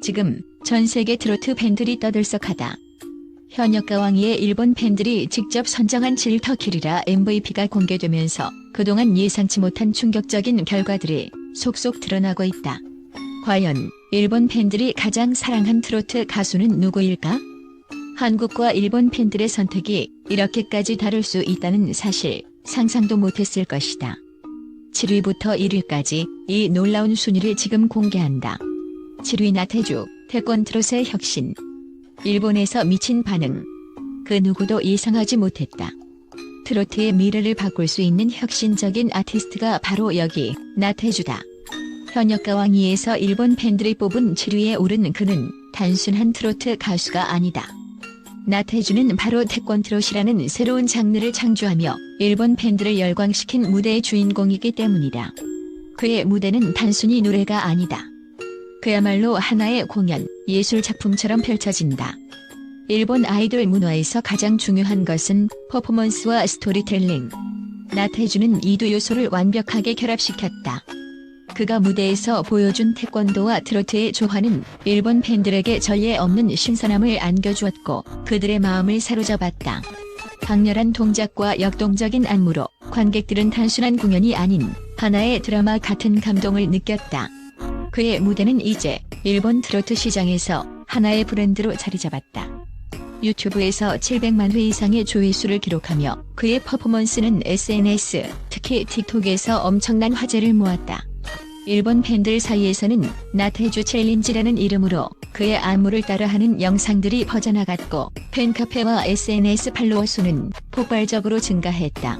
지금 전 세계 트로트 팬들이 떠들썩하다. 현역 가왕이의 일본 팬들이 직접 선정한 질터킬이라 MVP가 공개되면서 그동안 예상치 못한 충격적인 결과들이 속속 드러나고 있다. 과연 일본 팬들이 가장 사랑한 트로트 가수는 누구일까? 한국과 일본 팬들의 선택이 이렇게까지 다를 수 있다는 사실 상상도 못했을 것이다. 7위부터 1위까지 이 놀라운 순위를 지금 공개한다. 7위 나태주, 태권 트롯의 혁신. 일본에서 미친 반응. 그 누구도 예상하지 못했다. 트로트의 미래를 바꿀 수 있는 혁신적인 아티스트가 바로 여기 나태주다. 현역 가왕이에서 일본 팬들이 뽑은 7위에 오른 그는 단순한 트로트 가수가 아니다. 나태주는 바로 태권 트롯이라는 새로운 장르를 창조하며 일본 팬들을 열광시킨 무대의 주인공이기 때문이다. 그의 무대는 단순히 노래가 아니다. 그야말로 하나의 공연, 예술 작품처럼 펼쳐진다. 일본 아이돌 문화에서 가장 중요한 것은 퍼포먼스와 스토리텔링. 나태주는 이 두 요소를 완벽하게 결합시켰다. 그가 무대에서 보여준 태권도와 트로트의 조화는 일본 팬들에게 전례 없는 신선함을 안겨주었고 그들의 마음을 사로잡았다. 강렬한 동작과 역동적인 안무로 관객들은 단순한 공연이 아닌 하나의 드라마 같은 감동을 느꼈다. 그의 무대는 이제 일본 트로트 시장에서 하나의 브랜드로 자리 잡았다. 유튜브에서 700만 회 이상의 조회수를 기록하며 그의 퍼포먼스는 SNS, 특히 틱톡에서 엄청난 화제를 모았다. 일본 팬들 사이에서는 나태주 챌린지라는 이름으로 그의 안무를 따라하는 영상들이 퍼져나갔고 팬카페와 SNS 팔로워 수는 폭발적으로 증가했다.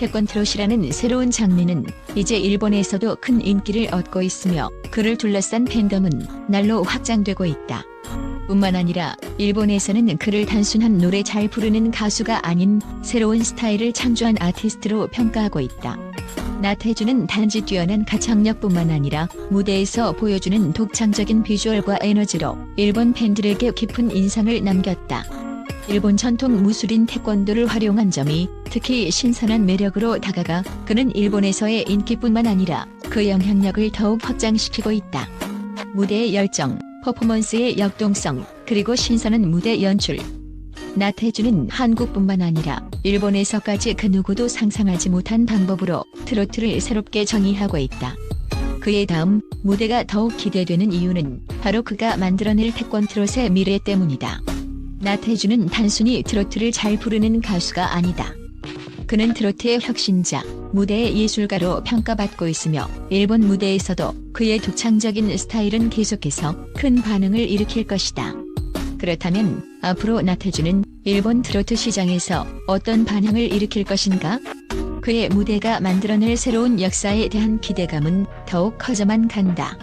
태권 트롯이라는 새로운 장르는 이제 일본에서도 큰 인기를 얻고 있으며 그를 둘러싼 팬덤은 날로 확장되고 있다. 뿐만 아니라 일본에서는 그를 단순한 노래 잘 부르는 가수가 아닌 새로운 스타일을 창조한 아티스트로 평가하고 있다. 나태주는 단지 뛰어난 가창력뿐만 아니라 무대에서 보여주는 독창적인 비주얼과 에너지로 일본 팬들에게 깊은 인상을 남겼다. 일본 전통 무술인 태권도를 활용한 점이 특히 신선한 매력으로 다가가 그는 일본에서의 인기뿐만 아니라 그 영향력을 더욱 확장시키고 있다. 무대의 열정, 퍼포먼스의 역동성, 그리고 신선한 무대 연출. 나태주는 한국뿐만 아니라 일본에서까지 그 누구도 상상하지 못한 방법으로 트로트를 새롭게 정의하고 있다. 그의 다음 무대가 더욱 기대되는 이유는 바로 그가 만들어낼 태권 트롯의 미래 때문이다. 나태주는 단순히 트로트를 잘 부르는 가수가 아니다. 그는 트로트의 혁신자, 무대의 예술가로 평가받고 있으며 일본 무대에서도 그의 독창적인 스타일은 계속해서 큰 반응을 일으킬 것이다. 그렇다면 앞으로 나태주는 일본 트로트 시장에서 어떤 반향을 일으킬 것인가? 그의 무대가 만들어낼 새로운 역사에 대한 기대감은 더욱 커져만 간다.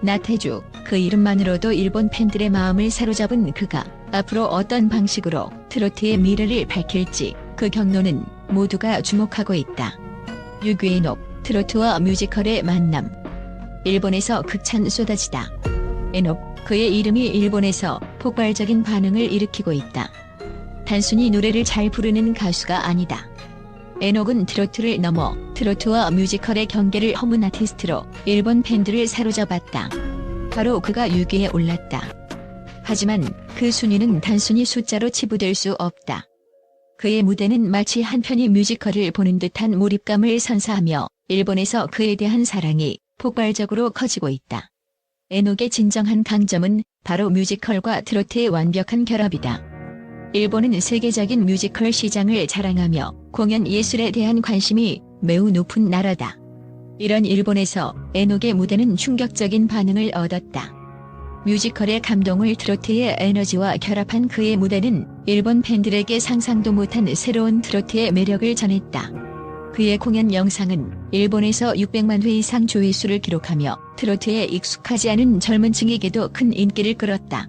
나태주, 그 이름만으로도 일본 팬들의 마음을 사로잡은 그가 앞으로 어떤 방식으로 트로트의 미래를 밝힐지 그 경로는 모두가 주목하고 있다. 유괴인옥, 트로트와 뮤지컬의 만남. 일본에서 극찬 쏟아지다. 에녹, 그의 이름이 일본에서 폭발적인 반응을 일으키고 있다. 단순히 노래를 잘 부르는 가수가 아니다. 에녹은 트로트를 넘어 트로트와 뮤지컬의 경계를 허문 아티스트로 일본 팬들을 사로잡았다. 바로 그가 6위에 올랐다. 하지만 그 순위는 단순히 숫자로 치부될 수 없다. 그의 무대는 마치 한 편의 뮤지컬을 보는 듯한 몰입감을 선사하며 일본에서 그에 대한 사랑이 폭발적으로 커지고 있다. 에녹의 진정한 강점은 바로 뮤지컬과 트로트의 완벽한 결합이다. 일본은 세계적인 뮤지컬 시장을 자랑하며 공연 예술에 대한 관심이 매우 높은 나라다. 이런 일본에서 에녹의 무대는 충격적인 반응을 얻었다. 뮤지컬의 감동을 트로트의 에너지와 결합한 그의 무대는 일본 팬들에게 상상도 못한 새로운 트로트의 매력을 전했다. 그의 공연 영상은 일본에서 600만 회 이상 조회수를 기록하며 트로트에 익숙하지 않은 젊은 층에게도 큰 인기를 끌었다.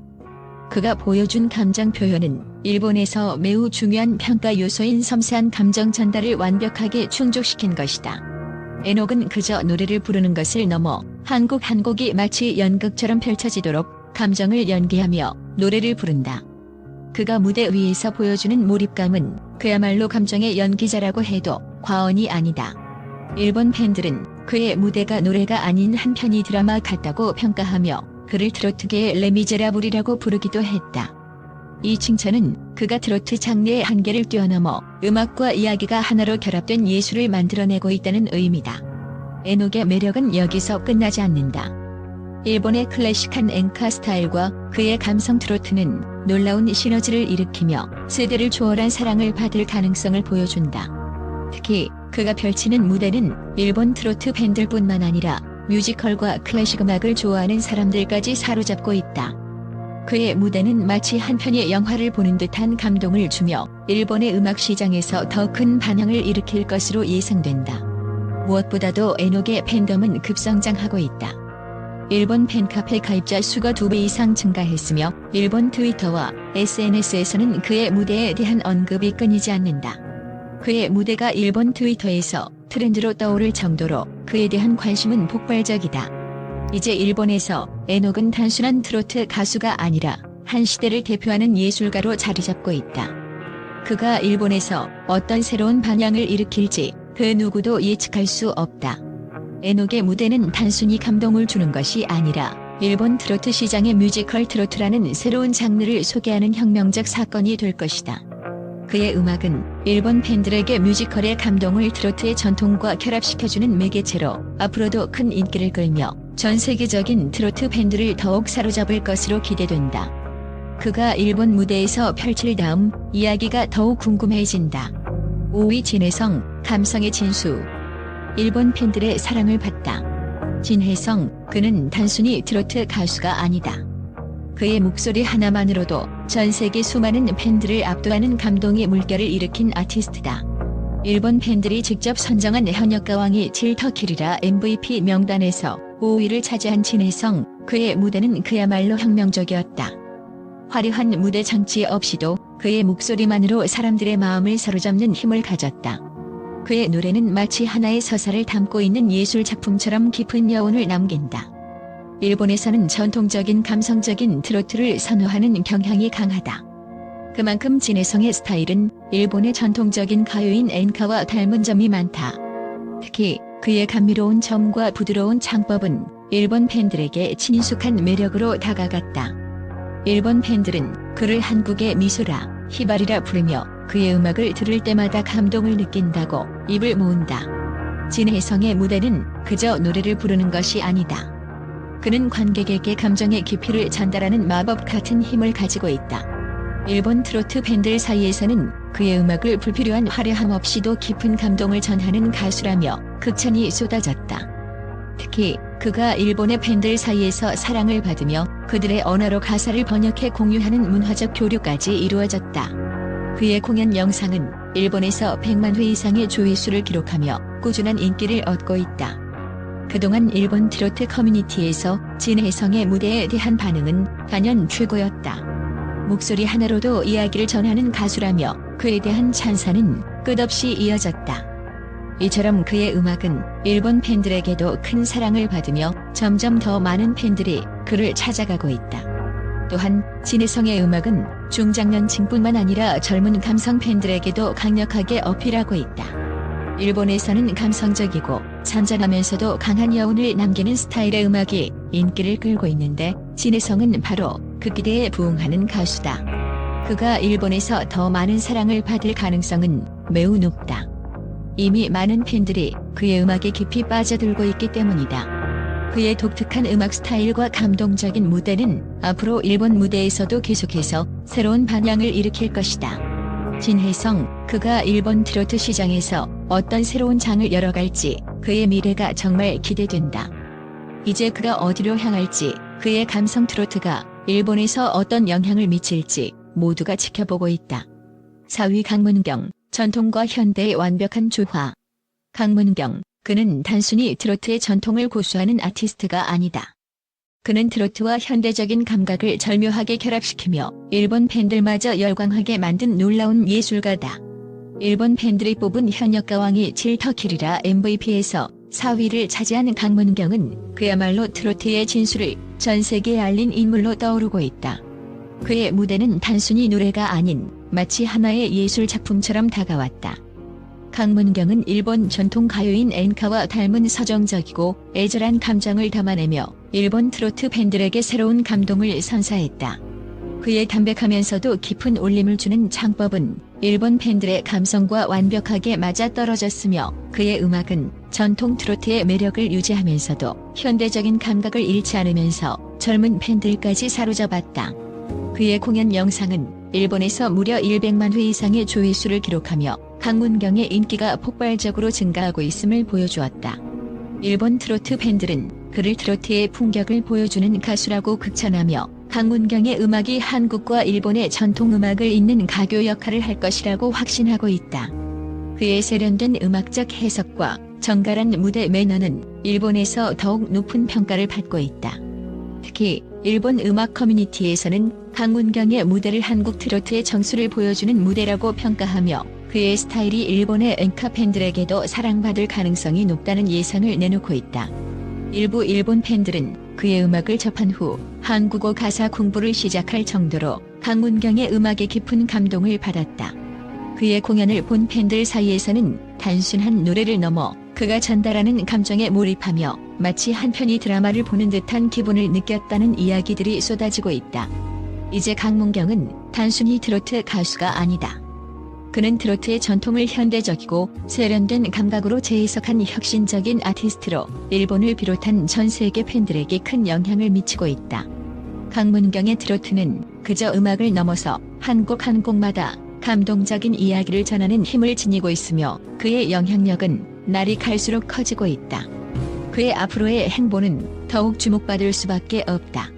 그가 보여준 감정 표현은 일본에서 매우 중요한 평가 요소인 섬세한 감정 전달을 완벽하게 충족시킨 것이다. 에녹은 그저 노래를 부르는 것을 넘어 한 곡 한 곡이 마치 연극처럼 펼쳐지도록 감정을 연기하며 노래를 부른다. 그가 무대 위에서 보여주는 몰입감은 그야말로 감정의 연기자라고 해도 과언이 아니다. 일본 팬들은 그의 무대가 노래가 아닌 한 편의 드라마 같다고 평가하며 그를 트로트계의 레미제라블이라고 부르기도 했다. 이 칭찬은 그가 트로트 장르의 한계를 뛰어넘어 음악과 이야기가 하나로 결합된 예술을 만들어내고 있다는 의미다. 에녹의 매력은 여기서 끝나지 않는다. 일본의 클래식한 엔카 스타일과 그의 감성 트로트는 놀라운 시너지를 일으키며 세대를 초월한 사랑을 받을 가능성을 보여준다. 특히 그가 펼치는 무대는 일본 트로트 밴들뿐만 아니라 뮤지컬과 클래식 음악을 좋아하는 사람들까지 사로잡고 있다. 그의 무대는 마치 한 편의 영화를 보는 듯한 감동을 주며 일본의 음악 시장에서 더 큰 반향을 일으킬 것으로 예상된다. 무엇보다도 에녹의 팬덤은 급성장하고 있다. 일본 팬카페 가입자 수가 두배 이상 증가했으며 일본 트위터와 SNS에서는 그의 무대에 대한 언급이 끊이지 않는다. 그의 무대가 일본 트위터에서 트렌드로 떠오를 정도로 그에 대한 관심은 폭발적이다. 이제 일본에서 에녹은 단순한 트로트 가수가 아니라 한 시대를 대표하는 예술가로 자리 잡고 있다. 그가 일본에서 어떤 새로운 반향을 일으킬지 그 누구도 예측할 수 없다. 에녹의 무대는 단순히 감동을 주는 것이 아니라 일본 트로트 시장의 뮤지컬 트로트라는 새로운 장르를 소개하는 혁명적 사건이 될 것이다. 그의 음악은 일본 팬들에게 뮤지컬의 감동을 트로트의 전통과 결합시켜주는 매개체로 앞으로도 큰 인기를 끌며 전 세계적인 트로트 팬들을 더욱 사로잡을 것으로 기대된다. 그가 일본 무대에서 펼칠 다음 이야기가 더욱 궁금해진다. 5위 진혜성, 감성의 진수. 일본 팬들의 사랑을 받다. 진혜성, 그는 단순히 트로트 가수가 아니다. 그의 목소리 하나만으로도 전 세계 수많은 팬들을 압도하는 감동의 물결을 일으킨 아티스트다. 일본 팬들이 직접 선정한 현역 가왕이 질터킬이라 MVP 명단에서 5위를 차지한 진혜성, 그의 무대는 그야말로 혁명적이었다. 화려한 무대 장치 없이도 그의 목소리만으로 사람들의 마음을 사로잡는 힘을 가졌다. 그의 노래는 마치 하나의 서사를 담고 있는 예술 작품처럼 깊은 여운을 남긴다. 일본에서는 전통적인 감성적인 트로트를 선호하는 경향이 강하다. 그만큼 진혜성의 스타일은 일본의 전통적인 가요인 엔카와 닮은 점이 많다. 특히 그의 감미로운 점과 부드러운 창법은 일본 팬들에게 친숙한 매력으로 다가갔다. 일본 팬들은 그를 한국의 미소라, 히바리라 부르며 그의 음악을 들을 때마다 감동을 느낀다고 입을 모은다. 진혜성의 무대는 그저 노래를 부르는 것이 아니다. 그는 관객에게 감정의 깊이를 전달하는 마법 같은 힘을 가지고 있다. 일본 트로트 팬들 사이에서는 그의 음악을 불필요한 화려함 없이도 깊은 감동을 전하는 가수라며 극찬이 쏟아졌다. 특히 그가 일본의 팬들 사이에서 사랑을 받으며 그들의 언어로 가사를 번역해 공유하는 문화적 교류까지 이루어졌다. 그의 공연 영상은 일본에서 100만 회 이상의 조회수를 기록하며 꾸준한 인기를 얻고 있다. 그동안 일본 트로트 커뮤니티에서 진혜성의 무대에 대한 반응은 단연 최고였다. 목소리 하나로도 이야기를 전하는 가수라며 그에 대한 찬사는 끝없이 이어졌다. 이처럼 그의 음악은 일본 팬들에게도 큰 사랑을 받으며 점점 더 많은 팬들이 그를 찾아가고 있다. 또한 진혜성의 음악은 중장년층뿐만 아니라 젊은 감성 팬들에게도 강력하게 어필하고 있다. 일본에서는 감성적이고 잔잔하면서도 강한 여운을 남기는 스타일의 음악이 인기를 끌고 있는데 진혜성은 바로 그 기대에 부응하는 가수다. 그가 일본에서 더 많은 사랑을 받을 가능성은 매우 높다. 이미 많은 팬들이 그의 음악에 깊이 빠져들고 있기 때문이다. 그의 독특한 음악 스타일과 감동적인 무대는 앞으로 일본 무대에서도 계속해서 새로운 반향을 일으킬 것이다. 진혜성, 그가 일본 트로트 시장에서 어떤 새로운 장을 열어갈지 그의 미래가 정말 기대된다. 이제 그가 어디로 향할지 그의 감성 트로트가 일본에서 어떤 영향을 미칠지 모두가 지켜보고 있다. 4위 강문경, 전통과 현대의 완벽한 조화. 강문경, 그는 단순히 트로트의 전통을 고수하는 아티스트가 아니다. 그는 트로트와 현대적인 감각을 절묘하게 결합시키며 일본 팬들마저 열광하게 만든 놀라운 예술가다. 일본 팬들이 뽑은 현역 가왕이 질터킬이라 MVP에서 4위를 차지한 강문경은 그야말로 트로트의 진수를 전 세계에 알린 인물로 떠오르고 있다. 그의 무대는 단순히 노래가 아닌 마치 하나의 예술 작품처럼 다가왔다. 강문경은 일본 전통 가요인 엔카와 닮은 서정적이고 애절한 감정을 담아내며 일본 트로트 팬들에게 새로운 감동을 선사했다. 그의 담백하면서도 깊은 울림을 주는 창법은 일본 팬들의 감성과 완벽하게 맞아떨어졌으며 그의 음악은 전통 트로트의 매력을 유지하면서도 현대적인 감각을 잃지 않으면서 젊은 팬들까지 사로잡았다. 그의 공연 영상은 일본에서 무려 100만 회 이상의 조회수를 기록하며 강문경의 인기가 폭발적으로 증가하고 있음을 보여주었다. 일본 트로트 팬들은 그를 트로트의 풍격을 보여주는 가수라고 극찬하며 강문경의 음악이 한국과 일본의 전통 음악을 잇는 가교 역할을 할 것이라고 확신하고 있다. 그의 세련된 음악적 해석과 정갈한 무대 매너는 일본에서 더욱 높은 평가를 받고 있다. 특히 일본 음악 커뮤니티에서는 강문경의 무대를 한국 트로트의 정수를 보여주는 무대라고 평가하며 그의 스타일이 일본의 엔카 팬들에게도 사랑받을 가능성이 높다는 예상을 내놓고 있다. 일부 일본 팬들은 그의 음악을 접한 후 한국어 가사 공부를 시작할 정도로 강문경의 음악에 깊은 감동을 받았다. 그의 공연을 본 팬들 사이에서는 단순한 노래를 넘어 그가 전달하는 감정에 몰입하며 마치 한 편의 드라마를 보는 듯한 기분을 느꼈다는 이야기들이 쏟아지고 있다. 이제 강문경은 단순히 트로트 가수가 아니다. 그는 트로트의 전통을 현대적이고 세련된 감각으로 재해석한 혁신적인 아티스트로 일본을 비롯한 전 세계 팬들에게 큰 영향을 미치고 있다. 강문경의 트로트는 그저 음악을 넘어서 한 곡 한 곡마다 감동적인 이야기를 전하는 힘을 지니고 있으며 그의 영향력은 날이 갈수록 커지고 있다. 그의 앞으로의 행보는 더욱 주목받을 수밖에 없다.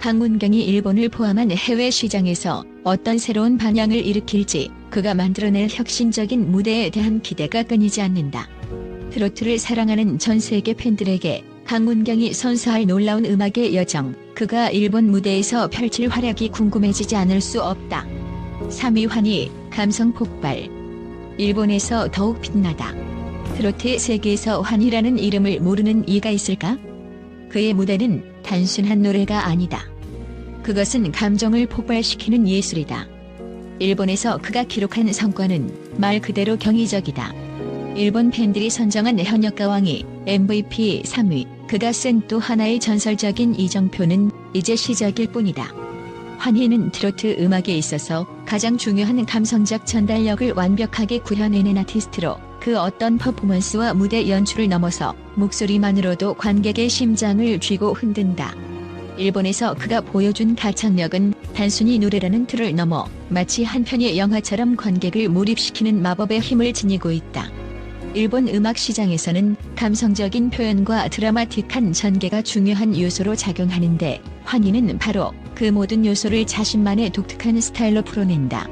강문경이 일본을 포함한 해외 시장에서 어떤 새로운 반향을 일으킬지 그가 만들어낼 혁신적인 무대에 대한 기대가 끊이지 않는다. 트로트를 사랑하는 전 세계 팬들에게 강문경이 선사할 놀라운 음악의 여정, 그가 일본 무대에서 펼칠 활약이 궁금해지지 않을 수 없다. 3위 환희, 감성 폭발. 일본에서 더욱 빛나다. 트로트 세계에서 환희라는 이름을 모르는 이가 있을까? 그의 무대는 단순한 노래가 아니다. 그것은 감정을 폭발시키는 예술이다. 일본에서 그가 기록한 성과는 말 그대로 경이적이다. 일본 팬들이 선정한 현역 가왕이 MVP 3위, 그가 쓴 또 하나의 전설적인 이정표는 이제 시작일 뿐이다. 환희는 트로트 음악에 있어서 가장 중요한 감성적 전달력을 완벽하게 구현해낸 아티스트로 그 어떤 퍼포먼스와 무대 연출을 넘어서 목소리만으로도 관객의 심장을 쥐고 흔든다. 일본에서 그가 보여준 가창력은 단순히 노래라는 틀을 넘어 마치 한 편의 영화처럼 관객을 몰입시키는 마법의 힘을 지니고 있다. 일본 음악 시장에서는 감성적인 표현과 드라마틱한 전개가 중요한 요소로 작용하는데 환희는 바로 그 모든 요소를 자신만의 독특한 스타일로 풀어낸다.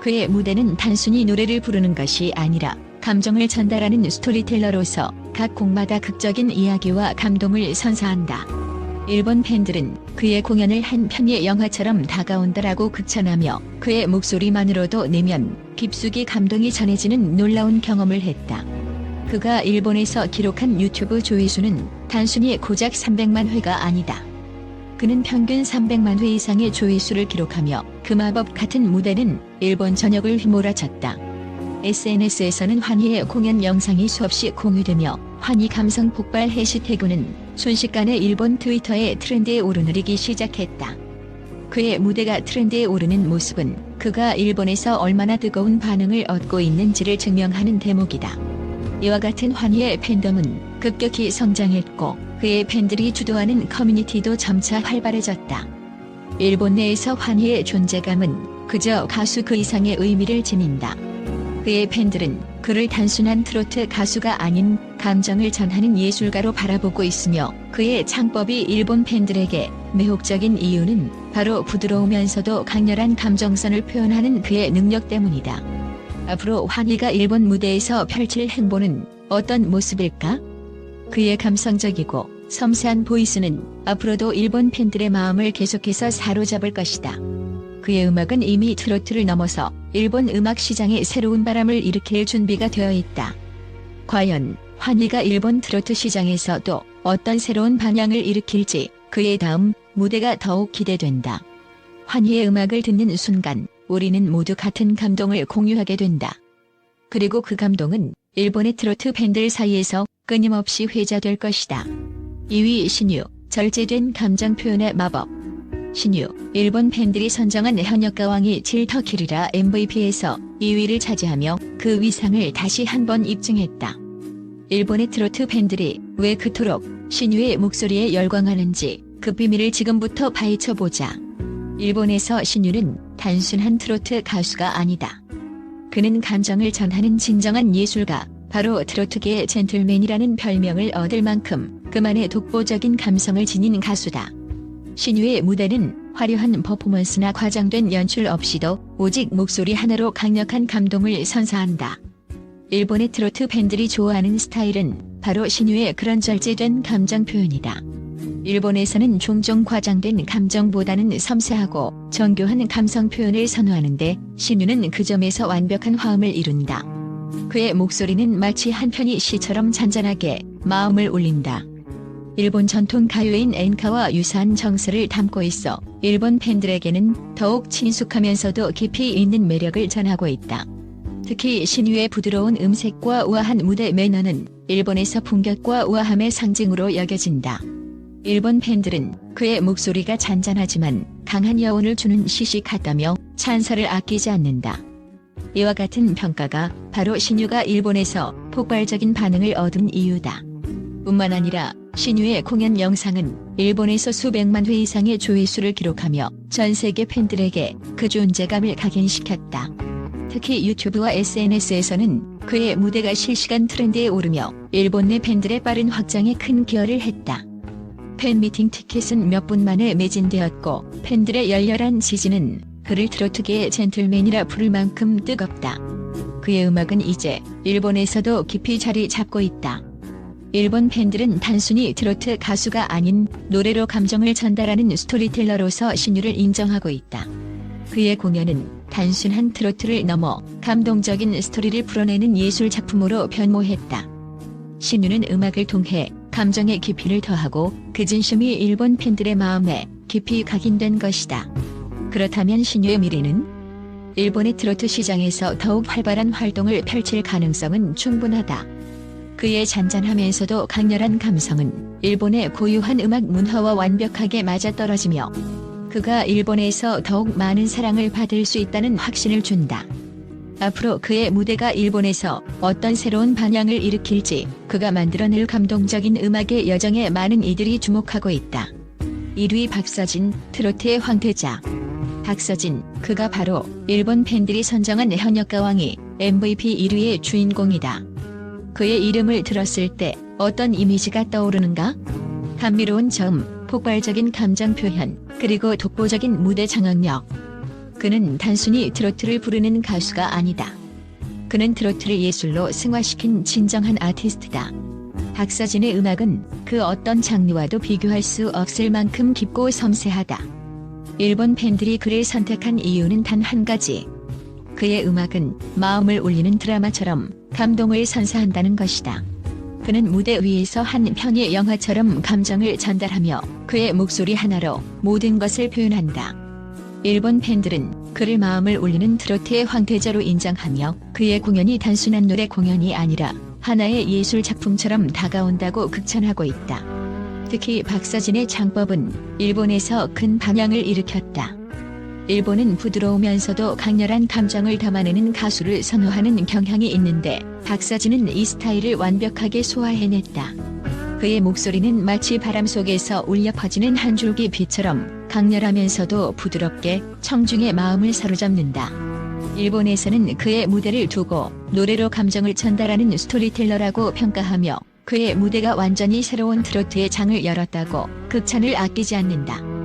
그의 무대는 단순히 노래를 부르는 것이 아니라 감정을 전달하는 스토리텔러로서 각 곡마다 극적인 이야기와 감동을 선사한다. 일본 팬들은 그의 공연을 한 편의 영화처럼 다가온다라고 극찬하며 그의 목소리만으로도 내면 깊숙이 감동이 전해지는 놀라운 경험을 했다. 그가 일본에서 기록한 유튜브 조회수는 단순히 고작 300만 회가 아니다. 그는 평균 300만 회 이상의 조회수를 기록하며 그 마법 같은 무대는 일본 전역을 휘몰아쳤다. SNS에서는 환희의 공연 영상이 수없이 공유되며 환희 감성 폭발 해시태그는 순식간에 일본 트위터의 트렌드에 오르내리기 시작했다. 그의 무대가 트렌드에 오르는 모습은 그가 일본에서 얼마나 뜨거운 반응을 얻고 있는지를 증명하는 대목이다. 이와 같은 환희의 팬덤은 급격히 성장했고 그의 팬들이 주도하는 커뮤니티도 점차 활발해졌다. 일본 내에서 환희의 존재감은 그저 가수 그 이상의 의미를 지닌다. 그의 팬들은 그를 단순한 트로트 가수가 아닌 감정을 전하는 예술가로 바라보고 있으며 그의 창법이 일본 팬들에게 매혹적인 이유는 바로 부드러우면서도 강렬한 감정선을 표현하는 그의 능력 때문이다. 앞으로 환희가 일본 무대에서 펼칠 행보는 어떤 모습일까? 그의 감성적이고 섬세한 보이스는 앞으로도 일본 팬들의 마음을 계속해서 사로잡을 것이다. 그의 음악은 이미 트로트를 넘어서 일본 음악 시장에 새로운 바람을 일으킬 준비가 되어 있다. 과연 환희가 일본 트로트 시장에서도 어떤 새로운 반향을 일으킬지 그의 다음 무대가 더욱 기대된다. 환희의 음악을 듣는 순간 우리는 모두 같은 감동을 공유하게 된다. 그리고 그 감동은 일본의 트로트 팬들 사이에서 끊임없이 회자될 것이다. 2위 신유, 절제된 감정 표현의 마법. 신유, 일본 팬들이 선정한 현역 가왕이 질터키리라 MVP에서 2위를 차지하며 그 위상을 다시 한 번 입증했다. 일본의 트로트 팬들이 왜 그토록 신유의 목소리에 열광하는지 그 비밀을 지금부터 파헤쳐보자. 일본에서 신유는 단순한 트로트 가수가 아니다. 그는 감정을 전하는 진정한 예술가, 바로 트로트계의 젠틀맨이라는 별명을 얻을 만큼 그만의 독보적인 감성을 지닌 가수다. 신유의 무대는 화려한 퍼포먼스나 과장된 연출 없이도 오직 목소리 하나로 강력한 감동을 선사한다. 일본의 트로트 팬들이 좋아하는 스타일은 바로 신유의 그런 절제된 감정 표현이다. 일본에서는 종종 과장된 감정보다는 섬세하고 정교한 감성 표현을 선호하는데 신유는 그 점에서 완벽한 화음을 이룬다. 그의 목소리는 마치 한편이 시처럼 잔잔하게 마음을 울린다. 일본 전통 가요인 엔카와 유사한 정서를 담고 있어 일본 팬들에게는 더욱 친숙하면서도 깊이 있는 매력을 전하고 있다. 특히 신유의 부드러운 음색과 우아한 무대 매너는 일본에서 품격과 우아함의 상징으로 여겨진다. 일본 팬들은 그의 목소리가 잔잔하지만 강한 여운을 주는 시시하다며 찬사를 아끼지 않는다. 이와 같은 평가가 바로 신유가 일본에서 폭발적인 반응을 얻은 이유다. 뿐만 아니라 신유의 공연 영상은 일본에서 수백만 회 이상의 조회수를 기록하며 전 세계 팬들에게 그 존재감을 각인시켰다. 특히 유튜브와 SNS에서는 그의 무대가 실시간 트렌드에 오르며 일본 내 팬들의 빠른 확장에 큰 기여를 했다. 팬미팅 티켓은 몇 분 만에 매진되었고 팬들의 열렬한 지지는 그를 트로트계의 젠틀맨이라 부를 만큼 뜨겁다. 그의 음악은 이제 일본에서도 깊이 자리 잡고 있다. 일본 팬들은 단순히 트로트 가수가 아닌 노래로 감정을 전달하는 스토리텔러로서 신유를 인정하고 있다. 그의 공연은 단순한 트로트를 넘어 감동적인 스토리를 풀어내는 예술 작품으로 변모했다. 신유는 음악을 통해 감정의 깊이를 더하고 그 진심이 일본 팬들의 마음에 깊이 각인된 것이다. 그렇다면 신유의 미래는? 일본의 트로트 시장에서 더욱 활발한 활동을 펼칠 가능성은 충분하다. 그의 잔잔하면서도 강렬한 감성은 일본의 고유한 음악 문화와 완벽하게 맞아떨어지며 그가 일본에서 더욱 많은 사랑을 받을 수 있다는 확신을 준다. 앞으로 그의 무대가 일본에서 어떤 새로운 반향을 일으킬지 그가 만들어낼 감동적인 음악의 여정에 많은 이들이 주목하고 있다. 1위 박서진, 트로트의 황태자. 박서진, 그가 바로 일본 팬들이 선정한 현역 가왕이 MVP 1위의 주인공이다. 그의 이름을 들었을 때 어떤 이미지가 떠오르는가? 감미로운 점, 폭발적인 감정 표현, 그리고 독보적인 무대 장악력. 그는 단순히 트로트를 부르는 가수가 아니다. 그는 트로트를 예술로 승화시킨 진정한 아티스트다. 박서진의 음악은 그 어떤 장르와도 비교할 수 없을 만큼 깊고 섬세하다. 일본 팬들이 그를 선택한 이유는 단 한 가지. 그의 음악은 마음을 울리는 드라마처럼 감동을 선사한다는 것이다. 그는 무대 위에서 한 편의 영화처럼 감정을 전달하며 그의 목소리 하나로 모든 것을 표현한다. 일본 팬들은 그를 마음을 울리는 트로트의 황태자로 인정하며 그의 공연이 단순한 노래 공연이 아니라 하나의 예술 작품처럼 다가온다고 극찬하고 있다. 특히 박서진의 창법은 일본에서 큰 반향을 일으켰다. 일본은 부드러우면서도 강렬한 감정을 담아내는 가수를 선호하는 경향이 있는데 박서진은 이 스타일을 완벽하게 소화해냈다. 그의 목소리는 마치 바람 속에서 울려 퍼지는 한 줄기 빛처럼 강렬하면서도 부드럽게 청중의 마음을 사로잡는다. 일본에서는 그의 무대를 두고 노래로 감정을 전달하는 스토리텔러라고 평가하며 그의 무대가 완전히 새로운 트로트의 장을 열었다고 극찬을 아끼지 않는다.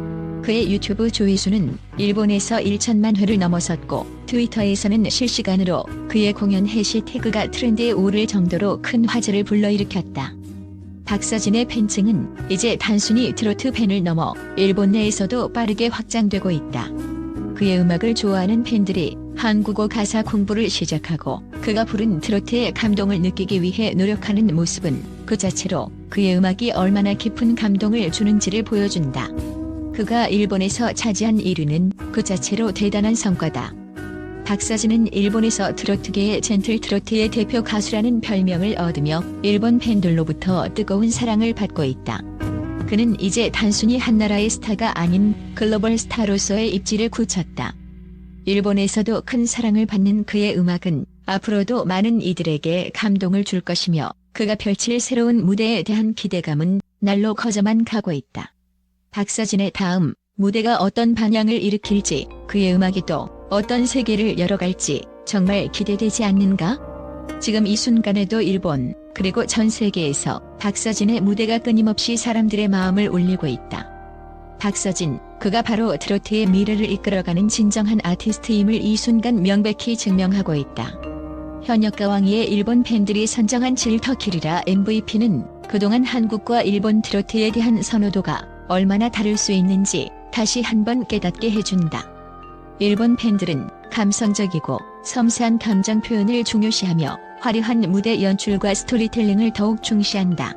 그의 유튜브 조회수는 일본에서 1천만 회를 넘어섰고 트위터에서는 실시간으로 그의 공연 해시태그가 트렌드에 오를 정도로 큰 화제를 불러일으켰다. 박서진의 팬층은 이제 단순히 트로트 팬을 넘어 일본 내에서도 빠르게 확장되고 있다. 그의 음악을 좋아하는 팬들이 한국어 가사 공부를 시작하고 그가 부른 트로트의 감동을 느끼기 위해 노력하는 모습은 그 자체로 그의 음악이 얼마나 깊은 감동을 주는지를 보여준다. 그가 일본에서 차지한 1위는 그 자체로 대단한 성과다. 박서진은 일본에서 트로트계의 젠틀 트로트의 대표 가수라는 별명을 얻으며 일본 팬들로부터 뜨거운 사랑을 받고 있다. 그는 이제 단순히 한 나라의 스타가 아닌 글로벌 스타로서의 입지를 굳혔다. 일본에서도 큰 사랑을 받는 그의 음악은 앞으로도 많은 이들에게 감동을 줄 것이며 그가 펼칠 새로운 무대에 대한 기대감은 날로 커져만 가고 있다. 박서진의 다음 무대가 어떤 반향을 일으킬지 그의 음악이 또 어떤 세계를 열어갈지 정말 기대되지 않는가? 지금 이 순간에도 일본 그리고 전 세계에서 박서진의 무대가 끊임없이 사람들의 마음을 울리고 있다. 박서진, 그가 바로 트로트의 미래를 이끌어가는 진정한 아티스트임을 이 순간 명백히 증명하고 있다. 현역 가 왕위의 일본 팬들이 선정한 질터킬이라 MVP는 그동안 한국과 일본 트로트에 대한 선호도가 얼마나 다를 수 있는지 다시 한번 깨닫게 해준다. 일본 팬들은 감성적이고 섬세한 감정 표현을 중요시하며 화려한 무대 연출과 스토리텔링을 더욱 중시한다.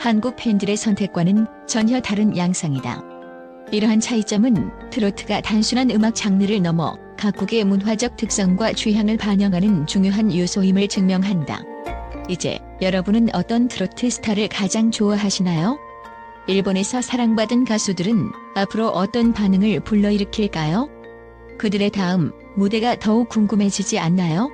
한국 팬들의 선택과는 전혀 다른 양상이다. 이러한 차이점은 트로트가 단순한 음악 장르를 넘어 각국의 문화적 특성과 취향을 반영하는 중요한 요소임을 증명한다. 이제 여러분은 어떤 트로트 스타를 가장 좋아하시나요? 일본에서 사랑받은 가수들은 앞으로 어떤 반응을 불러일으킬까요? 그들의 다음 무대가 더욱 궁금해지지 않나요?